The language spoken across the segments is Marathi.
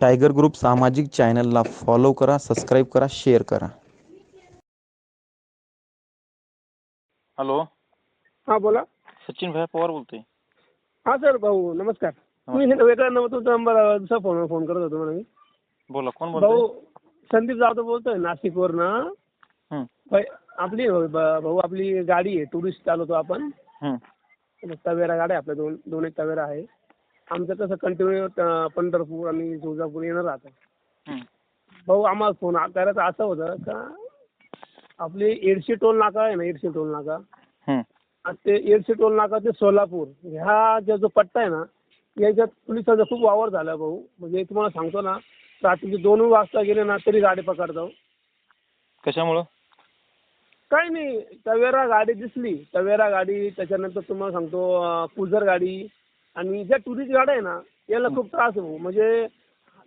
टायगर ग्रुप सामाजिक चॅनलला फॉलो करा सबस्क्राईब करा शेअर करा। हॅलो? हा बोला. सचिन भाई पवार बोलतोय. हा सर भाऊ नमस्कार. तुम्ही हे वेगळा नंबर तुमचा नंबर दुसरा फ़ोन फ़ोन करत होतो मला मी. बोला कोण बोलतोय? भाऊ संदीप जाधव बोलतोय नाशिकवरनं. हं, भाई, आपली भाऊ आपली गाडी आहे टुरिस्ट चालवतो आपण. हं. तवेरा गाड्या आपल्या दोन दोन एक तवेरा आहे. आमचं कसं कंटिन्यू पंढरपूर आणि तुळजापूर येणं राहतं. भाऊ आम्हाला फोन करायचं असं होतं का आपली एडशी टोल नाका आहे ना एडशी टोल नाका. आणि ते एडशी टोल नाका ते सोलापूर ह्या जो जो पट्टा आहे ना याच्यात पोलिसांचा खूप वावर झाला भाऊ. म्हणजे तुम्हाला सांगतो ना रात्रीचे दोन वाजता गेले ना तरी गाडी पकडतो. कशामुळं? काही नाही तवेरा गाडी दिसली. तवेरा गाडी त्याच्यानंतर तुम्हाला सांगतो अं, कुझर गाडी आणि ज्या टुरिस्ट गाड्या आहे ना याला खूप त्रास आहे भाऊ. म्हणजे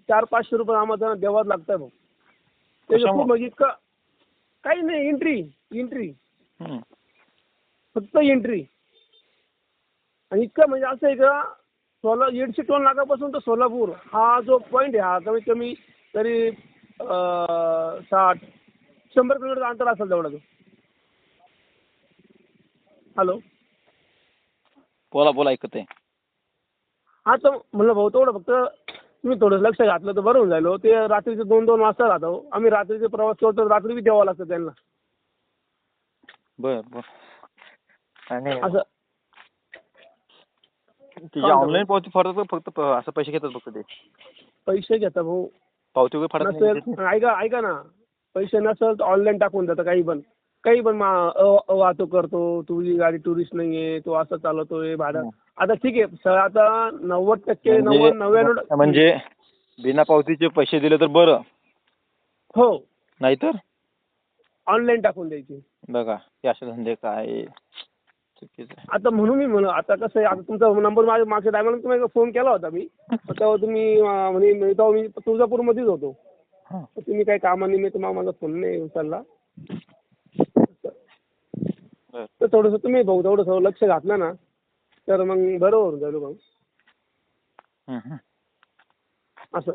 चार पाचशे रुपये आम्हाला द्यावाच लागतं भाऊ? खूप म्हणजे इतकं काही नाही एंट्री एंट्री हं. फक्त एंट्री आणि इतकं म्हणजे असं आहे का सोला दीडशे टोल नाकापासून तर सोलापूर हा जो पॉईंट आहे हा कमीत कमी तरी साठ शंभर किलोमीटर अंतर असेल तेवढा तो. हॅलो? बोला बोला ऐकत आहे हा तर म्हणलं भाऊ तेवढं फक्त तुम्ही थोडं लक्ष घातलं तर बरं होऊन जाईल हो. ते रात्रीचे दोन दोन वाजता राहतो आम्ही रात्रीचे प्रवास करतो रात्री बी द्यावं लागतं त्यांना. बर बर. आणि असं. चालतं. ऑनलाईन पावती फाडतात का फक्त प- असं पैसे घेतात फक्त ते. पैसे घेता भाऊ. पावती वगैरे फाडत नाही नसेल ऐका ऐका ना. पैसे नसेल तर ऑनलाईन टाकून देतं काही पण. काही पण मा- अ- अ- वाहतूक करतो तुझी गाडी टुरिस्ट नाहीये तो असं चालवतोय भाडं. हं. आता ठीक आहे स- आता नव्वद टक्के नव्वद म्हणजे नव्याण्णव म्हणजे बिना पावतीचे पैसे दिले तर बरं. हो. नाहीतर? ऑनलाईन टाकून द्यायची. बघा हे असे धंदे काय चुकीचं आहे. आता म्हणून मी म्हणलं आता कसं आहे आता तुमचा नंबर माझ्या मागच्या टायमाला तुम्हाला फोन केला होता मी. तेव्हा तुम्ही अं, म्हणे मी- तेव्हा मी तुळजापूरमध्येच होतो. हं. तर तुम्ही काही कामानिमित्त मग माझा फोन नाही उचलला. बर. तर थोडंसं तुम्ही भाऊ थोडंसं लक्ष घातलं ना. तर मग बरं होऊन जाईल हं, हं. असं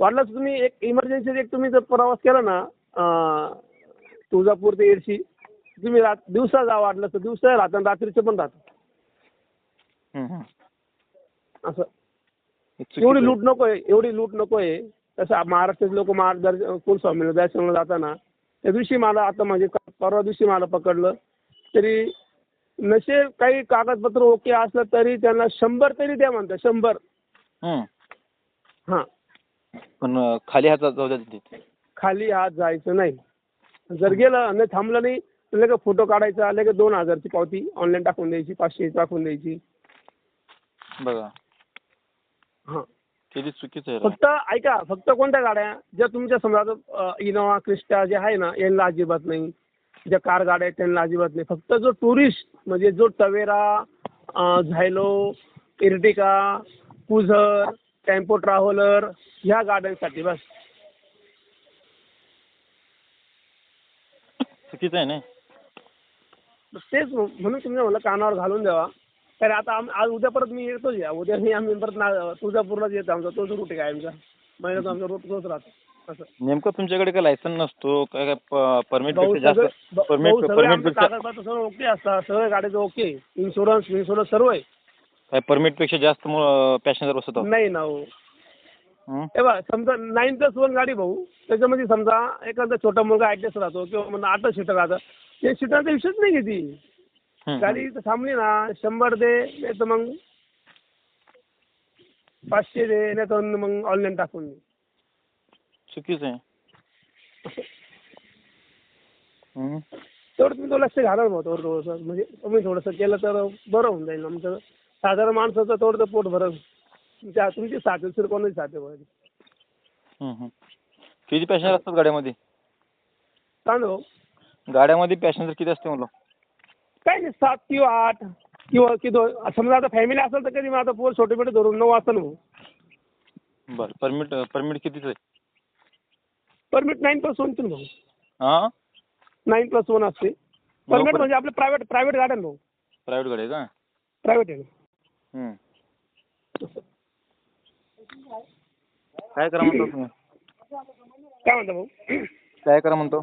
वाटलंच तुम्ही एक इमर्जन्सी एक तुम्ही जर प्रवास केला ना अं, तुळजापूर ते एडशी तुम्ही रात दिवसा जा वाटलं तर दिवसा राहता आणि रात्रीचं पण राहतं. असं एवढी. लूट नको आहे एवढी लूट नको आहे तसं महाराष्ट्राचे लोक महादर्शन कुलस्वामीला दर्शनाला जाताना त्या दिवशी मला आता म्हणजे क- परवा दिवशी मला पकडलं तरी नसे काही कागदपत्र ओके असलं तरी त्यांना शंभर तरी द्या म्हणतात शंभर. हं. हां. पण अं, खाली हातात जाऊ द्या तिथे. खाली हात जायचं नाही. जर गेलं आणि थांबलं नाही तर लगेच फोटो काढायचा लगेच दोन हजारची पावती ऑनलाईन टाकून द्यायची पाचशे टाकून द्यायची. बघा. हां. किती चुकीचं आहे. राव. फक्त ऐका फक्त कोणत्या गाड्या ज्या तुमच्या समजा इनोवा क्रिस्टा जे आहे ना यांना अजिबात नाही. ज्या कार गाड्या आहेत त्यांना अजिबात नाही. फक्त जो टुरिस्ट म्हणजे जो Tavera Xylo Ertiga Cruiser tempo traveller ह्या गाड्यांसाठी बस. चुकीचं आहे ना? तेच म्हणून तुम्ही म्हणलं कानावर घालून द्यावा. तर आता आम आज उद्या परत मी येतोच या. उद्या मी आम्ही परत ना तुळजापूरलाच येतो आमचा. तोच रूट आहे कायमचा महिन्याचा आमचा रूट तोच राहतो. नेमकं तुमच्याकडे काय लायसन नसतो काय काय परमिट जास्त परमिट परमिट सगळं ओके असतात सगळं गाडीचं ओके इन्शुरन्स इन्शुरन्स सर्व आहे. काय परमिटपेक्षा जास्त पॅसेंजर बसत. नाही ना हो. हं? समजा नाईन प्लस वन गाडी भाऊ त्याच्यामध्ये समजा एखादा छोटा मुलगा ॲडजस्ट राहतो किंवा आठ सीटर राहतं ते सीटरचा विषयच नाही घेती गाडी थांबली ना शंभर दे नाही तर मग पाचशे दे नाही तर मग ऑनलाईन टाकून दे. चुकीचं आहे. हं? तेवढं तुम्ही तो लक्ष घाला भाऊ थोडं थोडंसं. म्हणजे तुम्ही थोडंसं केलं तर बरं होऊन जाईल आमचं. साधारण माणसाचं थोडं तर पोट भरल. त्या तुमची साथ असेल कोणाची साथ आहे. किती पॅसेंजर असतात गाड्यामध्ये? सांगू गाड्यामध्ये पॅसेंजर किती असते म्हणलं? काय नाही सात किंवा आठ किंवा की दोन. समजा आता फॅमिली असेल तर कधी मग आता पोर छोटे मोठे धरून नऊ वाजता ना भाऊ बरं परमिट परमिट कितीच आहे? परमिट नाईन प्लस वनचे ना भाऊ. हां? नाईन प्लस वन असते. परमिट म्हणजे आपले प्रायव्हेट प्रायव्हेट गाड्या ना भाऊ. प्रायव्हेट गाडी आहे का? प्रायव्हेट आहे ना. हं. काय करा म्हणतो तुम्ही? काय म्हणता भाऊ? काय करा म्हणतो?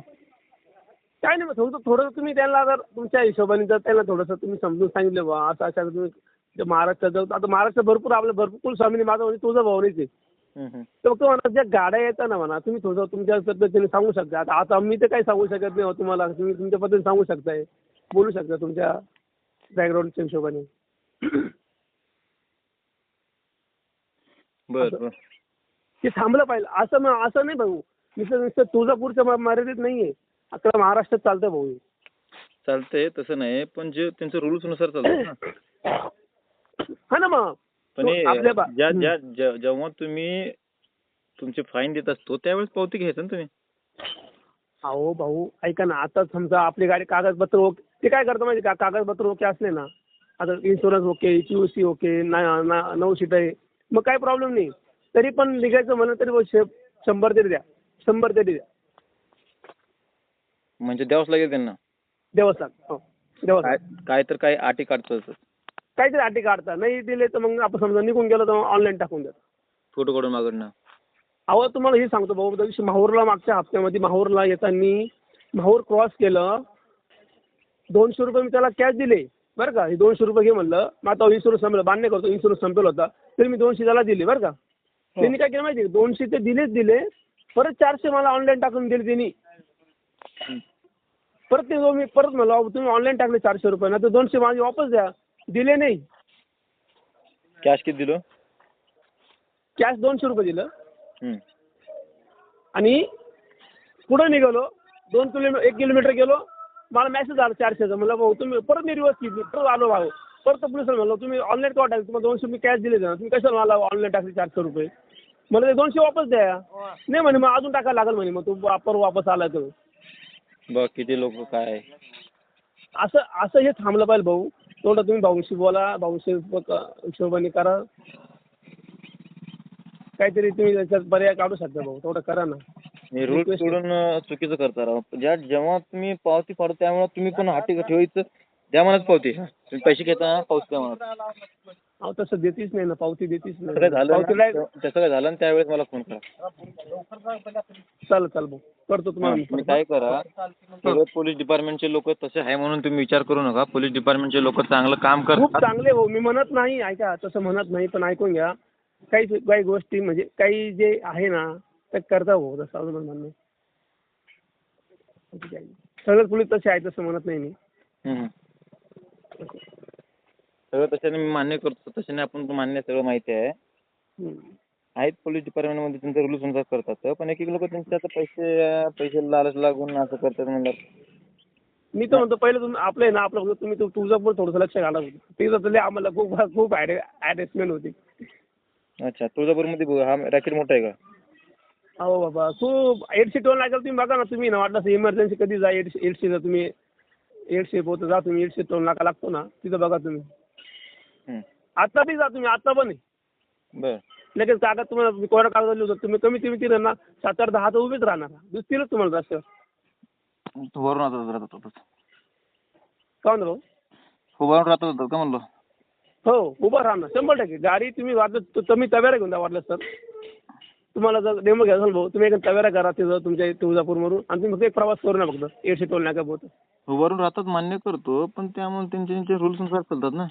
काय नाही मग थोडं थोडं तुम्ही त्यांना जर तुमच्या हिशोबाने जर त्यांना थोडंसं तुम्ही समजून सांगितलं बा असं असं तुम्ही जे महाराष्ट्रात जाऊ आता महाराष्ट्रात भरपूर आपल्या भरपूर स्वामीनी माझा म्हणजे तुझं आहे हम्म, हम्म. तर फक्त म्हणा ज्या गाड्या येतात ना म्हणा तुम्ही थोडं तुमच्या पद्धतीने सांगू शकता. आता आता मी तर काही सांगू शकत नाही हो तुम्हाला. तुम्ही तुमच्या पद्धतीने सांगू शकताय. बोलू शकता तुमच्या बॅकग्राऊंडच्या हिशोबाने. बर ते थांबलं पाहिजे असं मग असं नाही भाऊ. नुसतं नुसतं तुळजापूरच्या मर्यादित नाही आहे अख्खा महाराष्ट्रात चालतं भाऊ. चालतंय तसं नाही. पण जे त्यांचं रुल्सनुसार चालतं ना. हा ना मग. पण जेव्हा तुम्ही तुमचे फाईन देत असतो त्यावेळेस पावती घ्यायचं ना तुम्ही? अहो भाऊ ऐका ना आता समजा आपली गाडी कागदपत्र ओके ते काय करतं माहिती का? कागदपत्र ओके असले ना आता इन्शुरन्स ओके सी ओके नऊ सीट आहे मग काय प्रॉब्लेम नाही. तरी पण निघायचं म्हणलं तरी शंभर तरी द्या. शंभर तरी द्या. म्हणजे द्यावंच लागेल त्यांना हो देवस्थान काय तर काय अटी काढतात काहीतरी अटी काढता. नाही दिले तर मग आपण समजा निघून गेलो तर ऑनलाईन टाकून द्या फोटो काढून मागणं अहो तुम्हाला हे सांगतो भाऊ त्या दिवशी माहूरला मागच्या हप्त्यामध्ये माहूरला येताना माहूर क्रॉस केलं. दोनशे रुपये मी त्याला कॅश दिले. बरं का? हे दोनशे रुपये घे म्हणलं. मग आता इन्शुरन्स संपलं. मान्य करतो इन्शुरन्स संपेल होता. तरी मी दोनशे त्याला दिले बरं का? त्यांनी काय केलं माहिती? दोनशे ते दिलेच दिले. परत चारशे मला ऑनलाईन टाकून दिले त्यांनी. परत ते मी परत म्हणलो तुम्ही ऑनलाईन टाकले चारशे रुपये. ना तर दोनशे माझे वापस द्या. दिले नाही. कॅश किती दिलं? कॅश दोनशे रुपये दिलं. हम्म. आणि पुढं निघालो. दोन किलोमीटर एक किलोमीटर गेलो. मला मेसेज आला चारशेचा. म्हणलं भाऊ तुम्ही परत मी रिवर्स केली. परत आलो भाऊ. परत पोलिसांना म्हणलं तुम्ही ऑनलाईन का टाकले तुम्हाला दोनशे मी कॅश दिले ना. तुम्ही कशाला मला ऑनलाईन टाकले चारशे रुपये? मला ते दोनशे वापस द्या. नाही म्हणे मग अजून टाकायला लागेल म्हणे मग तू परत वापस आला तर. बघ किती लोक काय. असं असं हे थांबलं पाहिजे भाऊ. तेवढं तुम्ही भाऊशी बोला भाऊशी हिशोबाने करा. काहीतरी तुम्ही त्याच्यात पर्याय काढू शकता भाऊ तेवढं करा ना. मी रूल सोडून अं, चुकीचं करता राव. ज्या जेव्हा तुम्ही पावती फाडता त्यामुळे तुम्ही पण हाती ठेवायचं. द्या म्हणत पावती. तुम्ही पैसे घेता पावती द्या म्हणत. अहो तसं देतीच नाही ना पावती देतीच तसं काय झालं. पावती ना, direct- तसं काय झालं ना त्यावेळेस मला फोन करा. चालेल चालेल भाऊ. करतो तुम्हाला मी तुम्ही. काय करा सगळे पोलीस डिपार्टमेंटचे लोक तसे आहे म्हणून तुम्ही विचार करू नका. पोलीस डिपार्टमेंटचे लोक चांगलं काम खूप करतात चांगले हो मी म्हणत नाही ऐका तसं म्हणत नाही पण ऐकून घ्या. काही काही गोष्टी म्हणजे काही जे आहे ना ते करता हो तसं अजून मला म्हणणं आहे. नाही. पोलीस तसे आहे तसं म्हणत नाही मी. हम्म. सगळं तशाने मी मान्य करतो. तशाने आपण पण मान्य सगळं माहिती आहे. हम्म. आहेत पोलीस डिपार्टमेंटमध्ये त्यांचे रुल्सनुसार करतात. पण एक एक लोक त्यांचे आता पैसे पैसे लालच लागून असं करतात म्हणलं मी तर म्हणतो पहिलं तुम्ही आपलं आहे ना आपलं तुम्ही तू तुझं पण थोडंसं लक्ष घाला ते तर आम्हाला खूप खूप ॲडजस्टमेंट होती. अच्छा तुळजापूरमध्ये बघ, हा रॅकेट मोठा आहे का? हो बाबा खूप एडशे टोल लागेल तुम्ही बघा ना तुम्ही ना वाटलं इमर्जन्सी कधी जा एडशे एडशेला तुम्ही एडशे पोहोच जा तुम्ही एडशे टोल नाका लागतो ना तिथं बघा तुम्ही. आता बी जा तुम्ही आता पण. बरं. लगेच कागद तुम्हाला मी कोरडा कागद लिहितो तुम्ही कमी कमी तिथं ना सात आठ दहा तर उभेच राहणार. दिसतीलच तुम्हाला रस्त्यावर तू वरून राहत राहत होता का म्हणतो भाऊ? उभारून राहत होता का म्हणलं? हो उभं राहणार शंभर टक्के. गाडी तुम्ही वाटलं तुम्ही तवेरा घेऊन जा वाटलं सर तुम्हाला जर डेमो घ्यायचं भाऊ तुम्ही एक तवेरा करा तिथं तुमच्या तुळजापूरवरून. आणि तुम्ही फक्त एक प्रवास करू नका फक्त. एडशे टोल नाका पोहोच. उभारून राहतात मान्य करतो पण त्यामुळे त्यांचे त्यांचे रुल्सनुसार चालतात ना.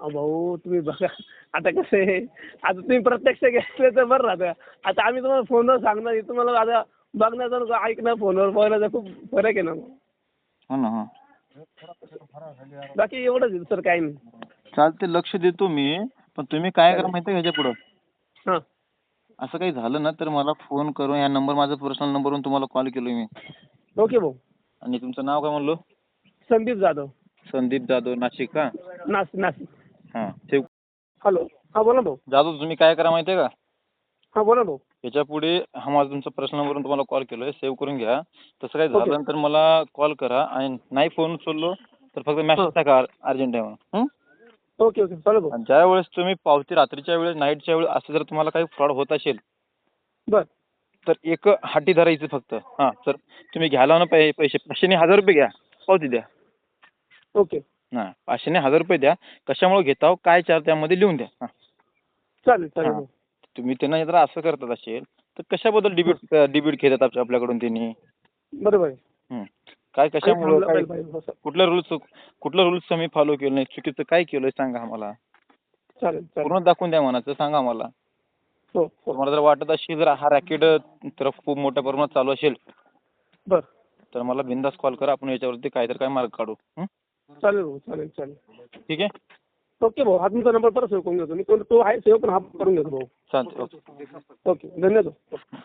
भाऊ तुम्ही बघा. आता कसं आहे आता तुम्ही प्रत्यक्ष घेतलं तर बरं राहतं. आता आम्ही तुम्हाला फोनवर सांगणार तुम्हाला आता बघण्याचं ऐकणं फोनवर बोलायचं खूप फरक आहे ना. हो ना हो. बाकी एवढंच आहे सर काही नाही. चालते लक्ष देतो मी. पण तुम्ही काय करा माहिती आहे ह्याच्या पुढं हां. असं काही झालं ना तर मला फोन करून या नंबर माझा पर्सनल नंबरवरून तुम्हाला कॉल केलो मी. ओके भाऊ. आणि तुमचं नाव काय म्हणलो? संदीप जाधव. संदीप जाधव नाशिक का? नाशिक नाशिक. हां. ठेव. हॅलो. हां बोला भाऊ. जाधव तुम्ही काय करा माहिती आहे का? हां बोला भाऊ. याच्यापुढे हा माझा तुमचा पर्सनल नंबरवरून तुम्हाला कॉल केलोय. सेव्ह करून घ्या. तसं काही. झालं तर मला कॉल करा. आणि नाही फोन उचललो तर फक्त मेसेज टाका अर्जंट आहे म्हणून. हं? Okay okay. चालू भाऊ. आणि ज्या वेळेस तुम्ही पावती रात्रीच्या वेळेस नाईटच्या वेळेस असं जर तुम्हाला काही फ्रॉड होत असेल बर. तर एक हाटी धरायचं फक्त. हां सर तुम्ही घ्यायला ना पै पैसे. पाचशेने हजार रुपये घ्या. पावती द्या. ओके. हां पाचशेने हजार रुपये द्या. कशामुळे घेताव काय चार त्यामध्ये लिहून द्या. हां. चालेल चालेल. हां. तुम्ही त्यांना जर असं करतात असेल तर कशाबद्दल डिबेट डिबेट घेतात आपल्या- आपल्याकडून त्यांनी? बरोबर आहे. हं. काय कशामुळे? थांबलं काय पाहिजे पाहिजे. हो, सर. कुठल्या रूल्स कुठलं रूल्स आम्ही फॉलो केलं नाही? चुकीचं काय केलंय सांगा आम्हाला. चालेल चालेल. पूर्ण दाखवून द्या म्हणाचं सांगा आम्हाला. हो हो. तुम्हाला जर वाटत असेल जर हा रॅकेट तर खूप मोठ्या प्रमाणात चालू असेल. बर. तर मला बिंदास कॉल करा आपण याच्यावरती काहीतरी काय मार्ग काढू. हं? चालेल भाऊ चालेल चालेल. ठीक आहे. ओके भाऊ हा तुमचा नंबर परत सेव्ह करून घेतो मी तो- तो आहे सेव्ह पण हा करून घेतो भाऊ. चालते ओके. ओके धन्यवाद. भाऊ.